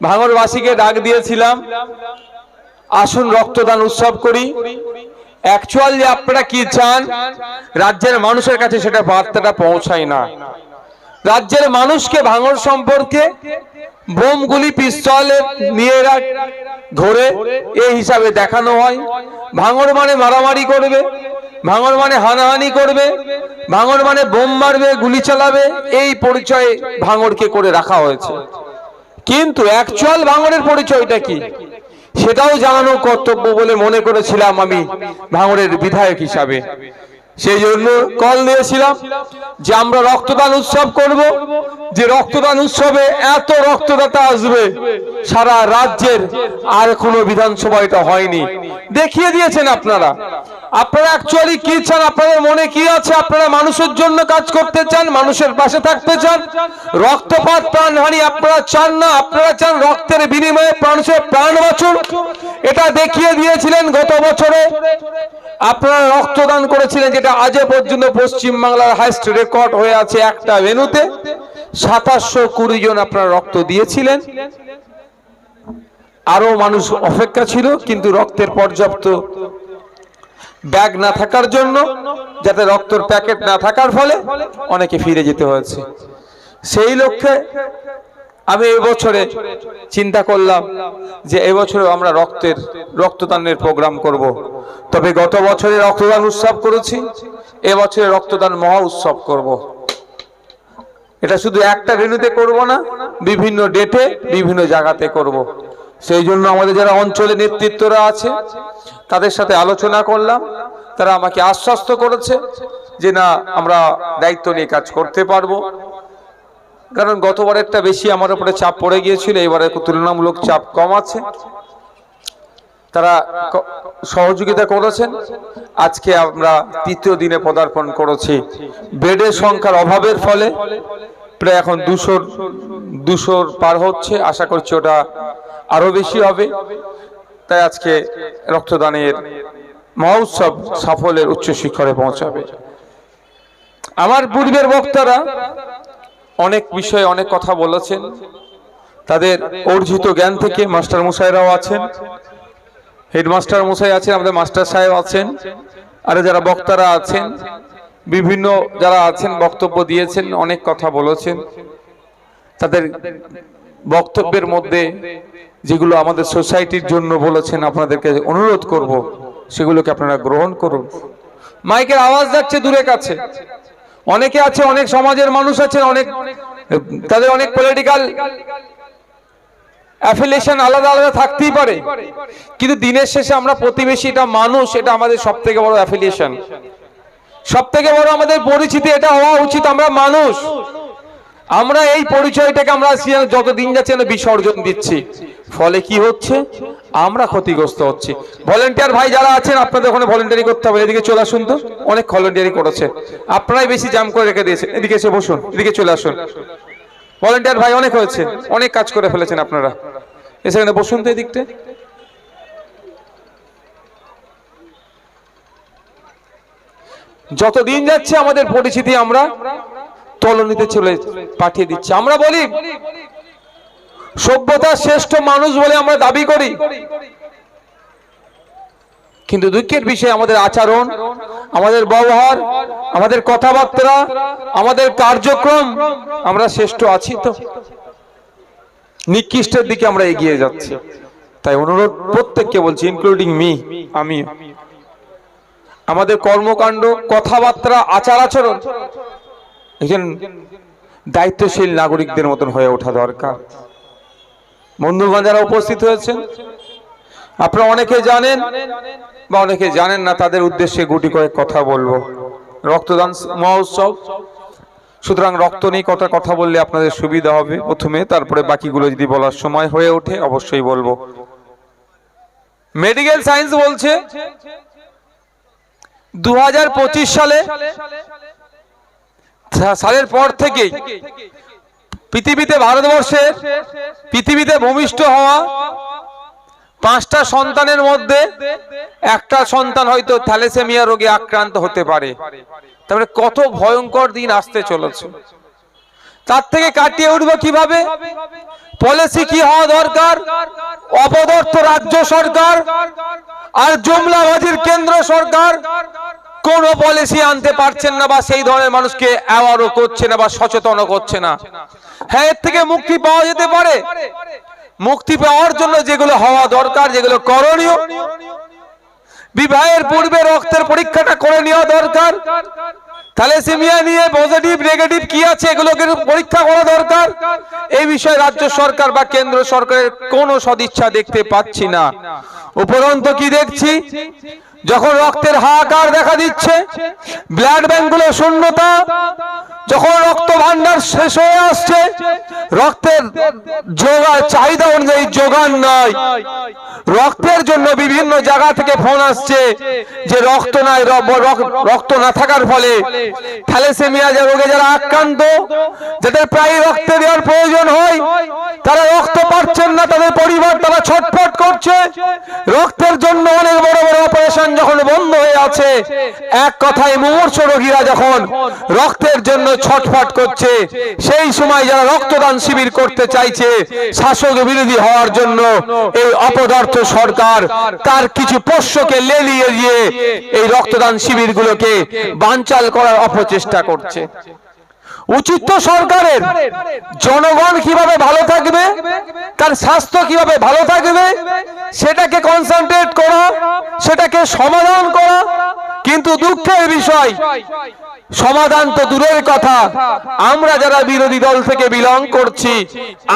ভাঙরবাসীকে ডাক দিয়েছিলাম, আসুন রক্তদান উৎসব করি। অ্যাকচুয়াল যে আপনারা কি চান? রাজ্যের মানুষের কাছে সেটা বার্তাটা পৌঁছায় না। রাজ্যের মানুষকে ভাঙর সম্পর্কে বোমগুলি, পিস্তলে নিয়ে ধরে এই হিসাবে দেখানো হয়। ভাঙর মানে মারামারি করবে, ভাঙর মানে হানাহানি করবে, ভাঙর মানে বোম মারবে, গুলি চালাবে, এই পরিচয়ে ভাঙরকে করে রাখা হয়েছে। কিন্তু অ্যাকচুয়াল ভাঙরের পরিচয়টা কি? সেটাও জানানো কর্তব্য বলে মনে করেছিলাম আমি ভাঙরের বিধায়ক হিসাবে। সেই জন্য কল দিয়েছিলাম যে আমরা রক্তদান উৎসব করব। যে রক্তদান উৎসবে এত রক্তদাতা আসবে, সারা রাজ্যের আর কোনো বিধানসভা এটা হয়নি। দেখিয়ে দিয়েছেন আপনারা। আপনারা অ্যাকচুয়ালি কি চান? আপনাদের মনে কি আছে? আপনারা মানুষের জন্য কাজ করতে চান, মানুষের পাশে থাকতে চান? রক্তপাত, প্রাণহানি আপনারা চান না। আপনারা চান রক্তের বিনিময়ে মানুষের প্রাণ বাঁচুন। এটা দেখিয়ে দিয়েছিলেন গত বছরে। আপনারা রক্তদান করেছিলেন, যেটা আজও পর্যন্ত পশ্চিম বাংলার হাইস্ট রেকর্ড হয়ে আছে একটা ভেনুতে সাতাশশো কুড়ি জন আপনারা রক্ত দিয়েছিলেন। আরও মানুষ অপেক্ষা ছিল, কিন্তু রক্তের পর্যাপ্ত ব্যাগ না থাকার জন্য, যাতে রক্তর প্যাকেট না থাকার ফলে অনেকে ফিরে যেতে হয়েছে সেই লক্ষ্যে আমি এবছরে চিন্তা করলাম যে এবছরে আমরা রক্তের, রক্তদানের প্রোগ্রাম করব। তবে গত বছরে রক্তদান উৎসব করেছি এবছরে রক্তদান মহা উৎসব করব। এটা শুধু একটা ভেন্যুতে করব না, বিভিন্ন ডেটে, বিভিন্ন জায়গাতে করব। সেই জন্য আমাদের যারা অঞ্চলে নেতৃত্বরা আছে, তাদের সাথে আলোচনা করলাম। তারা আমাকে আশ্বস্ত করেছে যে না, আমরা দায়িত্ব নিয়ে কাজ করতে পারব। কারণ গতবারেরটা বেশি আমার উপরে চাপ পড়ে গিয়েছিল, এবারে তুলনামূলক চাপ কম আছে। তারা সহযোগিতা করেছেন। আজকে আমরা তৃতীয় দিনে পদার্পণ করেছি। বেডের সংখ্যার অভাবের ফলে, প্রায় এখন দুশোর দুশোর পার হচ্ছে। আশা করছি ওটা আরও বেশি হবে। তাই আজকে রক্তদানের মহোৎসব সাফল্যের উচ্চ শিখরে পৌঁছাবে। আমার পূর্বের বক্তারা অনেক বিষয়ে অনেক কথা বলেছেন। তাদের অর্জিত জ্ঞান থেকে মাস্টার মশাইরাও আছেন। হেডমাস্টার মশাই আছেন আমাদের মাস্টার সাহেব আছেন। আর যারা বক্তারা আছেন বিভিন্ন যারা আছেন বক্তব্য দিয়েছেন অনেক কথা বলেছেন। তাদের বক্তব্যের মধ্যে যেগুলো আমাদের সোসাইটির জন্য বলেছেন, আপনাদেরকে অনুরোধ করব, সেগুলোকে আপনারা গ্রহণ করুন। মাইকের আওয়াজ যাচ্ছে দূরে কাছে। অনেকে আছে, অনেক সমাজের মানুষ আছেন, অনেক, তাদের অনেক পলিটিক্যাল অ্যাফিলিয়েশন আলাদা আলাদা থাকতেই পারে। কিন্তু দিনের শেষে আমরা প্রতিবেশী এটা মানুষ, এটা আমাদের সব থেকে বড় অ্যাফিলিয়েশন সব থেকে বড় আমাদের পরিচিতি, এটা হওয়া উচিত আমরা মানুষ। আমরা এই পরিচয়টাকে আমরা যত দিন যাচ্ছে বিসর্জন দিচ্ছি। ফলে কি হচ্ছে? আমরা ক্ষতিগ্রস্ত হচ্ছি। ভলেন্টিয়ার ভাই যারা আছেন, আপনাদের ওখানে ভলেন্টিয়ারি করতে হবে। এদিকে চলে আসুন তো। অনেক ভলেন্টিয়ারি করেছে। আপনারাই বেশি জাম করে রেখে দিয়েছেন। এদিকে এসে বসুন। এদিকে চলে আসুন। ভলেন্টিয়ার ভাই অনেক হয়েছে। অনেক কাজ করে ফেলেছেন আপনারা। এসে এখানে বসুন তো এদিকটা। যত দিন যাচ্ছে আমাদের পরিচিতি আমরা তলনিতে চলে পাঠিয়ে দিচ্ছি। আমরা বলি সভ্যতার শ্রেষ্ঠ মানুষ বলে আমরা দাবি করি। কিন্তু দুঃখের বিষয়, আমাদের আচরণ, আমাদের ব্যবহার, আমাদের কথাবার্তা, আমাদের কার্যক্রম, আমরা শ্রেষ্ঠ আছি তো। নিকৃষ্টের দিকে আমরা এগিয়ে যাচ্ছি। তাই অনুরোধ প্রত্যেককে বলছি ইনক্লুডিং মি আমি। আমাদের কর্মকাণ্ড, কথাবার্তা আচার আচরণ একজন দায়িত্বশীল নাগরিকদের মতন হয়ে ওঠা দরকার। বন্ধুগণ যারা উপস্থিত হয়েছেন, আপনারা অনেকে জানেন বা অনেকে জানেন না, তাদের উদ্দেশ্যে গুটি কয়েক কথা বলব। রক্তদান মহোৎসব। সুতরাং রক্ত নিয়ে কটা কথা বললে আপনাদের সুবিধা হবে প্রথমে, তারপরে বাকিগুলো যদি বলার সময় হয়ে ওঠে, অবশ্যই বলব। মেডিকেল সায়েন্স বলছে দু হাজার পঁচিশ সালে, সালের পর থেকেই পৃথিবীতে ভারতবর্ষে পৃথিবীতে ভূমিষ্ঠ হওয়া পাঁচটা সন্তানের মধ্যে একটা সন্তান হয়তো থ্যালেসেমিয়া রোগে আক্রান্ত হতে পারে। তারপরে কত ভয়ঙ্কর দিন আসতে চলেছে। তার থেকে কাটিয়ে উঠবো কীভাবে? পলিসি কি হওয়া দরকার? অপদর্থ রাজ্য সরকার আর জুমলাবাজির কেন্দ্র সরকার কোন পলিসি আনতে পারছেন না বা সেই ধরনের মানুষকে অ্যাওয়ারও করছে না বা সচেতনও করছে না। হ্যাঁ এর থেকে মুক্তি পাওয়া যেতে পারে। মুক্তি পাওয়ার জন্য যেগুলো হওয়া দরকার, যেগুলো করণীয়, বিবাহের পূর্বে রক্তের পরীক্ষাটা করে নেওয়া দরকার, থ্যালেসেমিয়া নিয়ে পজিটিভ নেগেটিভ কি আছে এগুলোকে পরীক্ষা করা দরকার। এই বিষয়ে রাজ্য সরকার বা কেন্দ্র সরকারের কোনো সদিচ্ছা দেখতে পাচ্ছি না। উপরন্ত কি দেখছি? যখন রক্তের হাহাকার দেখা দিচ্ছে ব্লাড ব্যাংকগুলো শূন্যতা, যখন রক্ত ভান্ডার শেষ হয়ে আসছে, রক্তের যোগা চাহিদা অনুযায়ী যোগান নয়। রক্তের জন্য বিভিন্ন জায়গা থেকে ফোন আসছে যে রক্ত নাই, রক্ত না থাকার ফলে থ্যালেসেমিয়া রোগে যারা আক্রান্ত, যাদের প্রায় রক্ত দেওয়ার প্রয়োজন হয়, তারা রক্ত না তাদের পরিবার তারা ছটফট করছে। রক্তের জন্য অনেক বড় বড় অপারেশন যখন বন্ধ হয়ে আছে, এক কথায় মুমূর্ষ রোগীরা যখন রক্তের জন্য ছটফট করছে, সেই সময় যারা রক্তদান শিবির করতে চাইছে, শাসক বিরোধী হওয়ার জন্য এই অপদার্থ সরকার তার কিছু পোষ্যকে লেলিয়ে দিয়ে এই রক্তদান শিবিরগুলোকে বানচাল করার অপচেষ্টা করছে। উচিত তো সরকারের। জনগণ কীভাবে ভালো থাকবে, তার স্বাস্থ্য কীভাবে ভালো থাকবে, সেটাকে কনসেন্ট্রেট করা, সেটাকে সমাধান করা, কিন্তু দুঃখের বিষয় সমাধান তো দূরের কথা। আমরা যারা বিরোধী দল থেকে বিলং করছি,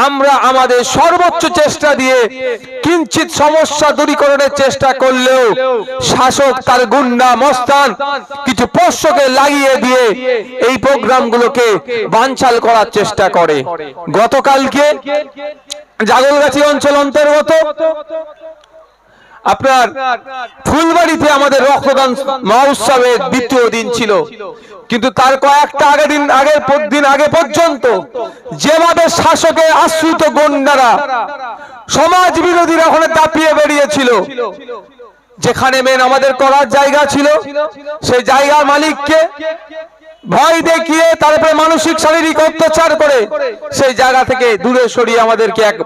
আমরা আমাদের সর্বোচ্চ চেষ্টা দিয়ে কিঞ্চিত সমস্যা দূরীকরণের চেষ্টা করলেও শাসক তার গুন্ডা মস্তান কিছু পোষ্যকে লাগিয়ে দিয়ে এই প্রোগ্রামগুলোকে বানচাল করার চেষ্টা করে। গতকালকে জাগলগাছি অঞ্চল অন্তর্গত আপনার ফুলবাড়িতে আমাদের রক্তদান মহোৎসবের দ্বিতীয় দিন ছিল। কিন্তু তার কয়েকটা আগে দিন, আগের দিন আগে পর্যন্ত যেভাবে শাসকের আশ্রিত গন্ডারা সমাজ বিরোধীরা ওখানে দাপিয়ে বেরিয়েছিল, যেখানে মেন আমাদের করার জায়গা ছিল, সেই জায়গার মালিককে ভয় দেখিয়ে তারপরে মানসিক শারীরিক অত্যাচার করে সেই জায়গা থেকে দূরে সরিয়ে আমাদেরকে এক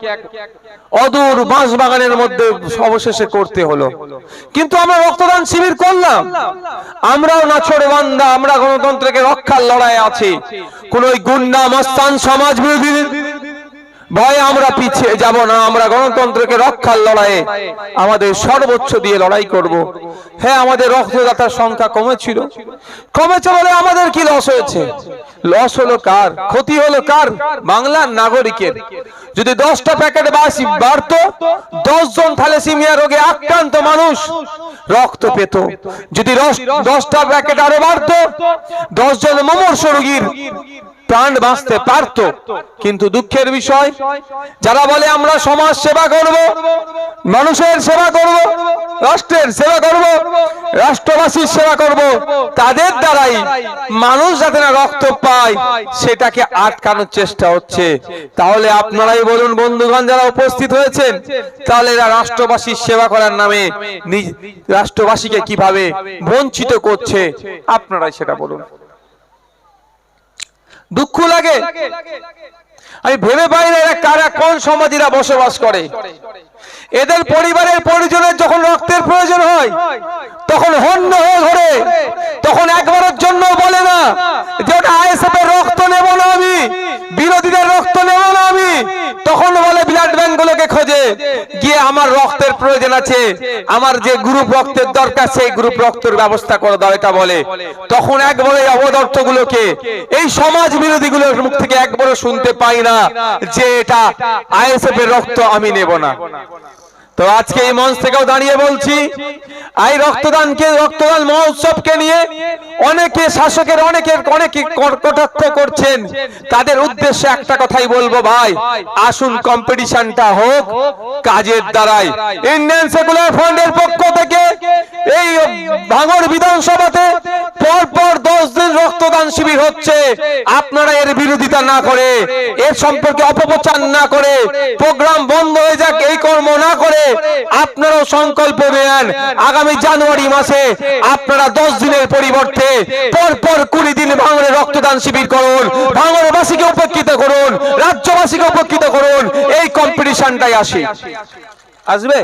অদূর বাঁশ বাগানের মধ্যে অবশেষে করতে হলো। কিন্তু আমরা রক্তদান শিবির করলাম। আমরাও নাছড় বান্দা, আমরা গণতন্ত্রকে রক্ষার লড়াই আছি। কোন ওই গুন্ডা মস্তান সমাজ বিরোধী ভয়ে আমরা পিছিয়ে যাব না, আমরা গণতন্ত্রকে রক্ষার লড়াইয়ে আমাদের সর্বোচ্চ দিয়ে লড়াই করব। হ্যাঁ আমাদের রক্তদাতার সংখ্যা কমেছিল। কমেছে বলে আমাদের কি লস হয়েছে? লস হলো কার? ক্ষতি হলো কার? বাংলার নাগরিকের। যদি দশটা প্যাকেট বাসি বাড়ত জন থ্যালেসিমিয়া রোগে আক্রান্ত মানুষ রক্ত পেত। যদি দশটা প্যাকেট আরও বাড়ত জন মমর্ষ রোগীর প্রাণ বাঁচতে পারত। কিন্তু দুঃখের বিষয়, যারা বলে আমরা সমাজ সেবা করব, মানুষের সেবা করব, রাষ্ট্রের সেবা করব, রাষ্ট্রবাসীর সেবা করব, তাদের দ্বারাই মানুষ যাতে না রক্ত পায়, সেটাকে আটকানোর চেষ্টা হচ্ছে। তাহলে আপনারাই বলুন, বন্ধুগণ, যারা উপস্থিত হয়েছেন, তাহলে এরা রাষ্ট্রবাসীর সেবা করার নামে রাষ্ট্রবাসীকে কীভাবে বঞ্চিত করছে, আপনারাই সেটা বলুন। দুঃখ লাগে। আমি ভেবে পাই না কারা, কোন সমাধিরা বসবাস করে। এদের পরিবারের পরিজনের যখন রক্তের প্রয়োজন হয়, তখন হন্য হয়ে ধরে তখন একবারের জন্য বলে না যে ওটা আইএসএফ এর রক্ত নেব না আমি, বিরোধীদের রক্ত নেব না আমি। তখন বলে ব্লাড ব্যাংক গুলোকে খোঁজে। আমার রক্তের প্রয়োজন আছে। আমার যে গ্রুপ রক্তের দরকার, সেই গ্রুপ রক্তের ব্যবস্থা করে দাও, এটা বলে। তখন একবারে অবদর্থ গুলোকে এই সমাজ বিরোধী গুলোর মুখ থেকে একবারও শুনতে পাই না যে এটা আইএসএফ এর রক্ত আমি নেব না। তো আজকে এই মঞ্চ থেকেও দাঁড়িয়ে বলছি, এই রক্তদানকে, রক্তদান মহোৎসবকে নিয়ে অনেকে শাসকের, অনেকের, অনেকে কটাক্ষ করছেন। তাদের উদ্দেশ্যে একটা কথাই বলব ভাই, আসুন কম্পিটিশনটা হোক কাজের দ্বারাই ইন্ডিয়ান সেকুলার ফ্রন্টের পক্ষ থেকে এই ভাঙড় বিধানসভাতে পরপর পর দশ দিন রক্তদান শিবির হচ্ছে। আপনারা এর বিরোধিতা না করে, এর সম্পর্কে অপপ্রচার না করে, প্রোগ্রাম বন্ধ হয়ে যাক, এই কর্ম না করে আপনারাও সংকল্প নেন। আগামী জানুয়ারি মাসে আপনারা দশ দিনের পরিবর্তে পরপর পর কুড়ি দিন ভাঙড়ে রক্তদান শিবির করুন। ভাঙড়বাসীকে উপকৃত করুন। রাজ্যবাসীকে উপকৃত করুন। এই কম্পিটিশনটাই আসে। আসবে?